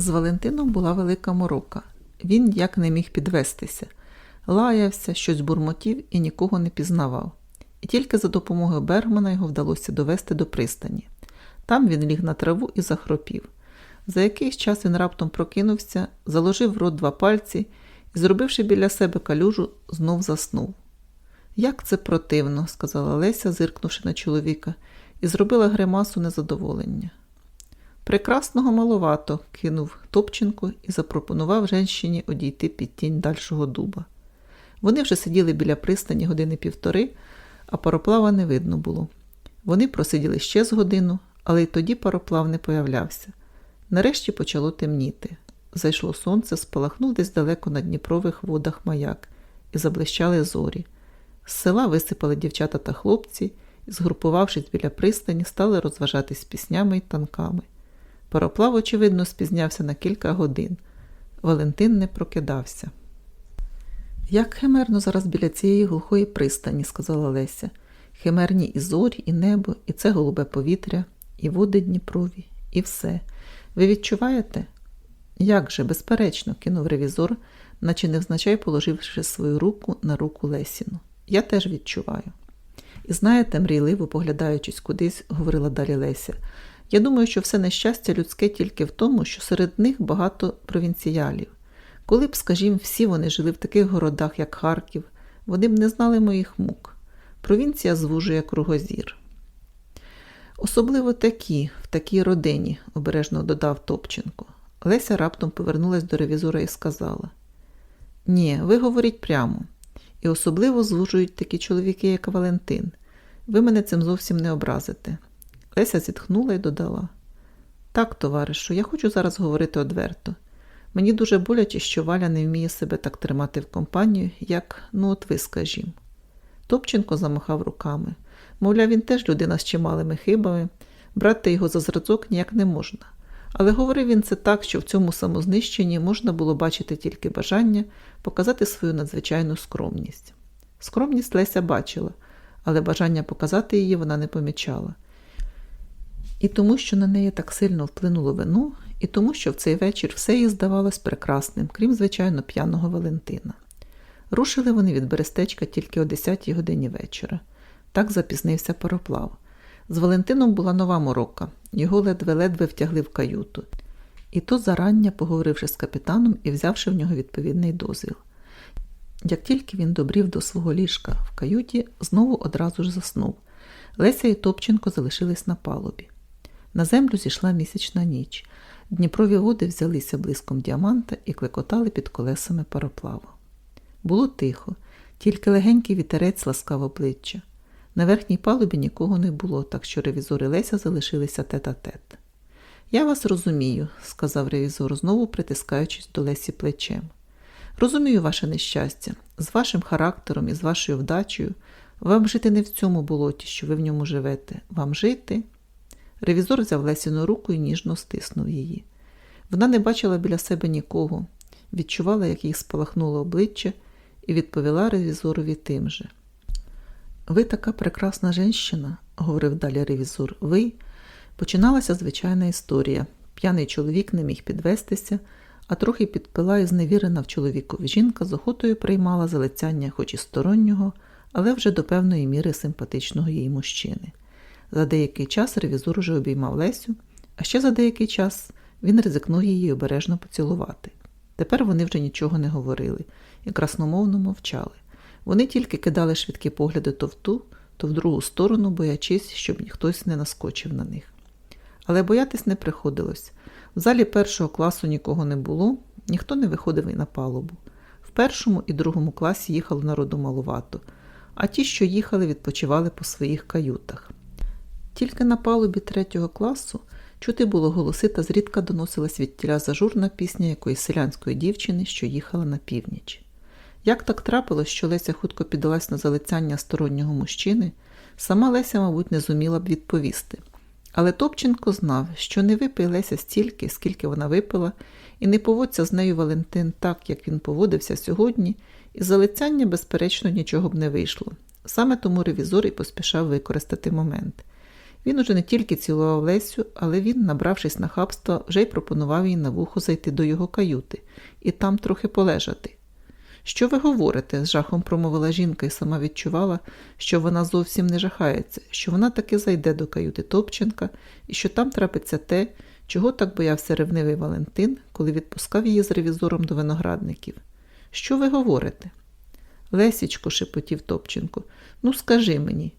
З Валентином була велика морока. Він ніяк не міг підвестися, лаявся, щось бурмотів і нікого не пізнавав. І тільки за допомогою Бергмана його вдалося довести до пристані. Там він ліг на траву і захропів. За якийсь час він раптом прокинувся, заложив в рот два пальці і, зробивши біля себе калюжу, знов заснув. Як це противно, сказала Леся, зиркнувши на чоловіка, і зробила гримасу незадоволення. Прекрасного маловато, кинув Топченко і запропонував женщині одійти під тінь дальшого дуба. Вони вже сиділи біля пристані години півтори, а пароплава не видно було. Вони просиділи ще з годину, але й тоді пароплав не появлявся. Нарешті почало темніти. Зайшло сонце, спалахнув десь далеко на Дніпрових водах маяк, і заблищали зорі. З села висипали дівчата та хлопці і, згрупувавшись біля пристані, стали розважатись піснями й танками. Пароплав, очевидно, спізнявся на кілька годин. Валентин не прокидався. Як химерно зараз біля цієї глухої пристані, сказала Леся. Химерні і зорі, і небо, і це голубе повітря, і води Дніпрові, і все. Ви відчуваєте? Як же, безперечно, кинув ревізор, наче невзначай положивши свою руку на руку Лесіну. Я теж відчуваю. І знаєте, мрійливо, поглядаючись кудись, говорила далі Леся, я думаю, що все нещастя людське тільки в тому, що серед них багато провінціялів. Коли б, скажімо, всі вони жили в таких городах, як Харків, вони б не знали моїх мук. Провінція звужує кругозір. Особливо такі, в такій родині, обережно додав Топченко. Леся раптом повернулась до ревізора і сказала: Ні, ви говоріть прямо. І особливо звужують такі чоловіки, як Валентин. Ви мене цим зовсім не образите. Леся зітхнула і додала: Так, товаришу, я хочу зараз говорити одверто. Мені дуже боляче, що Валя не вміє себе так тримати в компанію, як, ну, от ви, скажімо. Топченко замахав руками. Мовляв, він теж людина з чималими хибами, брати його за зразок ніяк не можна. Але говорив він це так, що в цьому самознищенні можна було бачити тільки бажання показати свою надзвичайну скромність. Скромність Леся бачила, але бажання показати її вона не помічала. І тому, що на неї так сильно вплинуло вино, і тому, що в цей вечір все їй здавалось прекрасним, крім, звичайно, п'яного Валентина. Рушили вони від Берестечка тільки о 10 годині вечора. Так запізнився пароплав. З Валентином була нова морока, його ледве-ледве втягли в каюту. І то зарання, поговоривши з капітаном і взявши в нього відповідний дозвіл. Як тільки він добрів до свого ліжка в каюті, знову одразу ж заснув. Леся і Топченко залишились на палубі. На землю зійшла місячна ніч. Дніпрові води взялися блиском діаманта і клекотали під колесами пароплаву. Було тихо, тільки легенький вітерець ласкав обличчя. На верхній палубі нікого не було, так що ревізори Леся залишилися тет-а-тет. Я вас розумію, сказав ревізор, знову притискаючись до Лесі плечем. Розумію ваше нещастя, з вашим характером і з вашою вдачею. Вам жити не в цьому болоті, що ви в ньому живете. Вам жити. Ревізор взяв Лесіну руку і ніжно стиснув її. Вона не бачила біля себе нікого, відчувала, як їй спалахнуло обличчя, і відповіла ревізорові тим же. Ви така прекрасна жінка, говорив далі ревізор. Ви починалася звичайна історія. П'яний чоловік не міг підвестися, а трохи підпила і зневірена в чоловікові жінка з охотою приймала залицяння хоч і стороннього, але вже до певної міри симпатичного їй мужчини. За деякий час ревізор уже обіймав Лесю, а ще за деякий час він ризикнув її обережно поцілувати. Тепер вони вже нічого не говорили і красномовно мовчали. Вони тільки кидали швидкі погляди то в ту, то в другу сторону, боячись, щоб хтось не наскочив на них. Але боятись не приходилось. В залі першого класу нікого не було, ніхто не виходив і на палубу. В першому і другому класі їхало народу малувато, а ті, що їхали, відпочивали по своїх каютах. Тільки на палубі третього класу чути було голоси та зрідка доносилась від тіля зажурна пісня якоїсь селянської дівчини, що їхала на північ. Як так трапилось, що Леся хутко піддалась на залицяння стороннього мужчини, сама Леся, мабуть, не зуміла б відповісти. Але Топченко знав, що не випий Леся стільки, скільки вона випила, і не поводься з нею Валентин так, як він поводився сьогодні, і залицяння, безперечно, нічого б не вийшло. Саме тому ревізор і поспішав використати момент. Він уже не тільки цілував Лесю, але він, набравшись нахабства, вже й пропонував їй на вухо зайти до його каюти і там трохи полежати. Що ви говорите? з жахом промовила жінка і сама відчувала, що вона зовсім не жахається, що вона таки зайде до каюти Топченка і що там трапиться те, чого так боявся ревнивий Валентин, коли відпускав її з ревізором до виноградників. Що ви говорите? Лесічко, шепотів Топченко, ну скажи мені.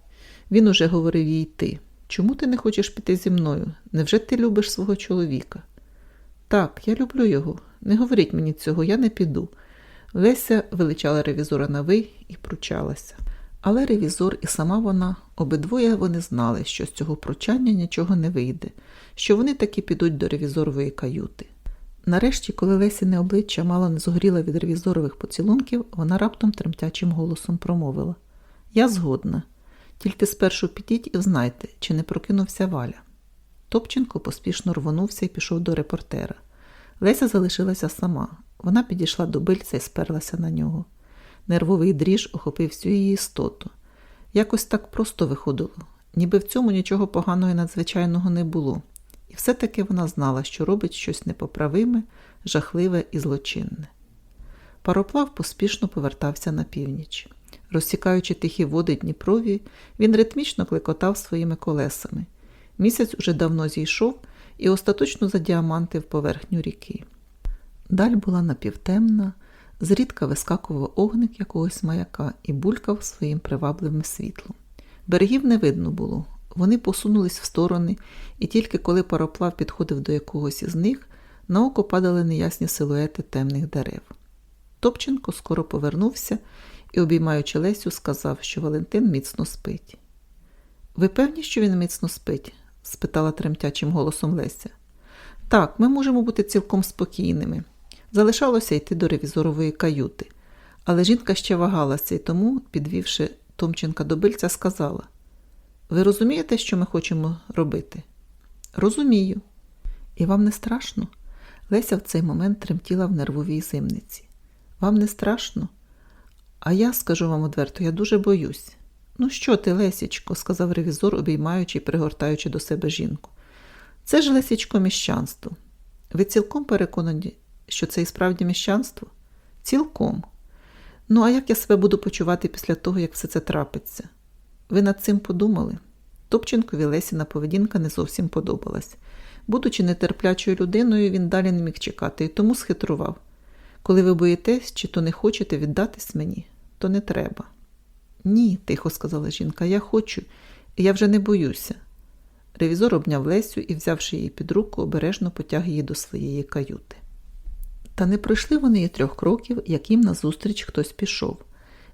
Він уже говорив їй ти. Чому ти не хочеш піти зі мною? Невже ти любиш свого чоловіка? Так, я люблю його. Не говоріть мені цього, я не піду. Леся величала ревізора на ви і пручалася. Але ревізор і сама вона, обидвоє вони знали, що з цього пручання нічого не вийде, що вони таки підуть до ревізорової каюти. Нарешті, коли Лесіне обличчя мало не згоріло від ревізорових поцілунків, вона раптом тремтячим голосом промовила Я згодна. Тільки спершу підіть і взнайте, чи не прокинувся Валя. Топченко поспішно рвонувся і пішов до репортера. Леся залишилася сама. Вона підійшла до бильця і сперлася на нього. Нервовий дріж охопив всю її істоту. Якось так просто виходило, ніби в цьому нічого поганого і надзвичайного не було. І все-таки вона знала, що робить щось непоправиме, жахливе і злочинне. Пароплав поспішно повертався на північ. Розсікаючи тихі води Дніпрові, він ритмічно клекотав своїми колесами. Місяць уже давно зійшов і остаточно задіамантив поверхню ріки. Даль була напівтемна, зрідка вискакував огник якогось маяка і булькав своїм привабливим світлом. Берегів не видно було, вони посунулись в сторони, і тільки коли пароплав підходив до якогось із них, на око падали неясні силуети темних дерев. Топченко скоро повернувся і, обіймаючи Лесю, сказав, що Валентин міцно спить. Ви певні, що він міцно спить? спитала тремтячим голосом Леся. Так, ми можемо бути цілком спокійними. Залишалося йти до ревізорової каюти. Але жінка ще вагалася і тому, підвівши Томченка до бильця, сказала: Ви розумієте, що ми хочемо робити? Розумію. І вам не страшно? Леся в цей момент тремтіла в нервовій зимниці. Вам не страшно? А я, скажу вам одверто, я дуже боюсь. Ну, що ти, Лесічко, сказав ревізор, обіймаючи і пригортаючи до себе жінку. Це ж Лесічко міщанство. Ви цілком переконані, що це і справді міщанство? Цілком. Ну, а як я себе буду почувати після того, як все це трапиться? Ви над цим подумали? Топченкові Лесіна поведінка не зовсім подобалась. Будучи нетерплячою людиною, він далі не міг чекати і тому схитрував. Коли ви боїтесь чи то не хочете віддатись мені, то не треба. Ні, тихо сказала жінка, я хочу, і я вже не боюся. Ревізор обняв Лесю і, взявши її під руку, обережно потяг її до своєї каюти. Та не пройшли вони і трьох кроків, як їм назустріч хтось пішов.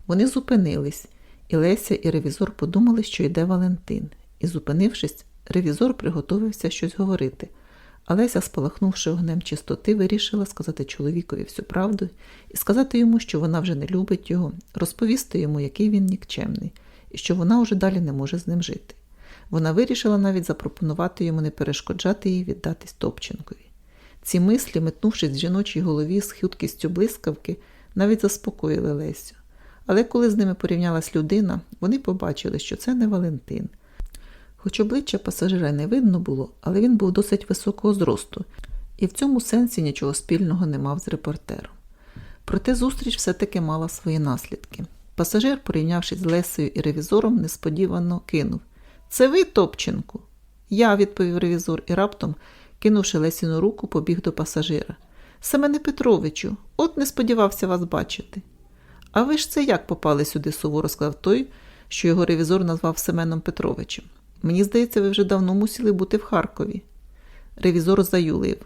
Вони зупинились, і Леся і ревізор подумали, що йде Валентин, і, зупинившись, ревізор приготовився щось говорити. А Леся, спалахнувши огнем чистоти, вирішила сказати чоловікові всю правду і сказати йому, що вона вже не любить його, розповісти йому, який він нікчемний, і що вона уже далі не може з ним жити. Вона вирішила навіть запропонувати йому не перешкоджати їй віддатись Топченкові. Ці мислі, метнувшись в жіночій голові з хюткістю блискавки, навіть заспокоїли Лесю. Але коли з ними порівнялась людина, вони побачили, що це не Валентин. Хоч обличчя пасажира не видно було, але він був досить високого зросту, і в цьому сенсі нічого спільного не мав з репортером. Проте зустріч все-таки мала свої наслідки. Пасажир, порівнявшись з Лесею і ревізором, несподівано кинув Це ви, Топченку? Я, відповів ревізор, і раптом, кинувши Лесіну руку, побіг до пасажира. Семене Петровичу, от не сподівався вас бачити. А ви ж це як попали сюди, суворо сказав той, що його ревізор назвав Семеном Петровичем. Мені здається, ви вже давно мусили бути в Харкові. Ревізор заюлив.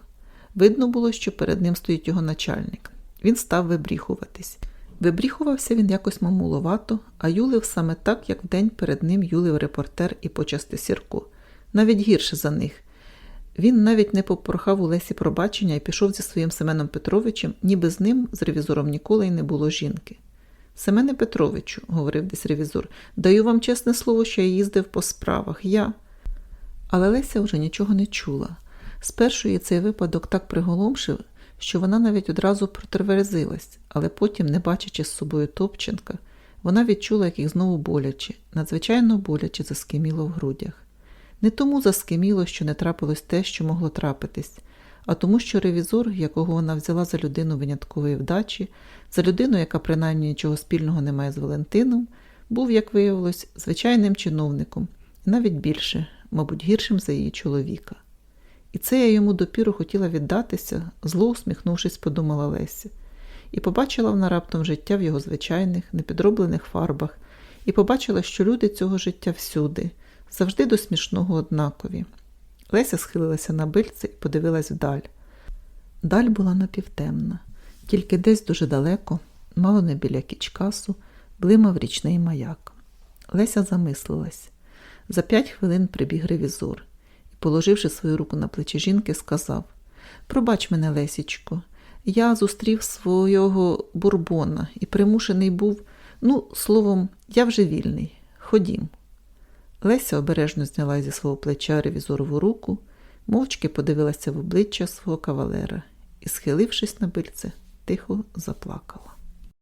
Видно було, що перед ним стоїть його начальник. Він став вибріхуватись. Вибріхувався він якось мамуловато, а юлив саме так, як вдень перед ним юлив репортер і почасти Сірко. Навіть гірше за них. Він навіть не попрохав у Лесі пробачення і пішов зі своїм Семеном Петровичем, ніби з ним, з ревізором ніколи й не було жінки. Семене Петровичу, говорив десь ревізор, даю вам чесне слово, що я їздив по справах. Я. Але Леся вже нічого не чула. Спершу її цей випадок так приголомшив, що вона навіть одразу протверезилась, але потім, не бачачи з собою Топченка, вона відчула, як їх знову боляче, надзвичайно боляче заскиміло в грудях. Не тому заскиміло, що не трапилось те, що могло трапитись, а тому, що ревізор, якого вона взяла за людину виняткової вдачі, за людину, яка принаймні нічого спільного не має з Валентином, був, як виявилось, звичайним чиновником, і навіть більше, мабуть, гіршим за її чоловіка. І це я йому допіру хотіла віддатися, зло усміхнувшись, подумала Леся. І побачила вона раптом життя в його звичайних, непідроблених фарбах, і побачила, що люди цього життя всюди, завжди до смішного однакові. Леся схилилася на бильце і подивилась вдаль. Даль була напівтемна, тільки десь дуже далеко, мало не біля кічкасу, блимав річний маяк. Леся замислилась. За п'ять хвилин прибіг ревізор і, положивши свою руку на плечі жінки, сказав Пробач мене, Лесічко, я зустрів свого бурбона і примушений був, ну, словом, я вже вільний. Ходім. Леся обережно зняла зі свого плеча ревізорову руку, мовчки подивилася в обличчя свого кавалера і, схилившись на бильце, тихо заплакала.